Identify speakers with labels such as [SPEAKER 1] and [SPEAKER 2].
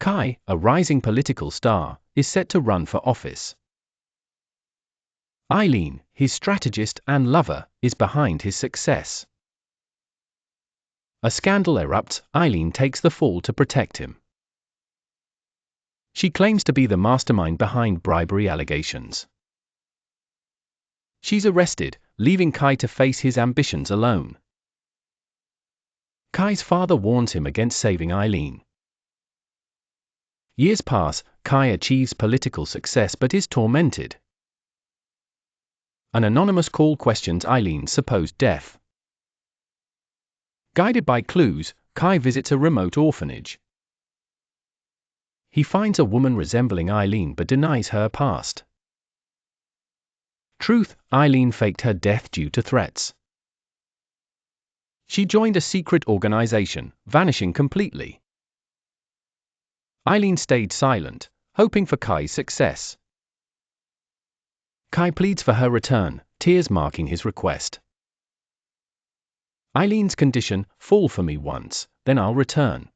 [SPEAKER 1] Kai, a rising political star, is set to run for office. Eileen, his strategist and lover, is behind his success. A scandal erupts, Eileen takes the fall to protect him. She claims to be the mastermind behind bribery allegations. She's arrested, leaving Kai to face his ambitions alone. Kai's father warns him against saving Eileen. Years pass, Kai achieves political success but is tormented. An anonymous call questions Eileen's supposed death. Guided by clues, Kai visits a remote orphanage. He finds a woman resembling Eileen but denies her past. Truth Eileen faked her death due to threats. She joined a secret organization, vanishing completely. Eileen stayed silent, hoping for Kai's success. Kai pleads for her return, tears marking his request. Eileen's condition fall for me once, then I'll return.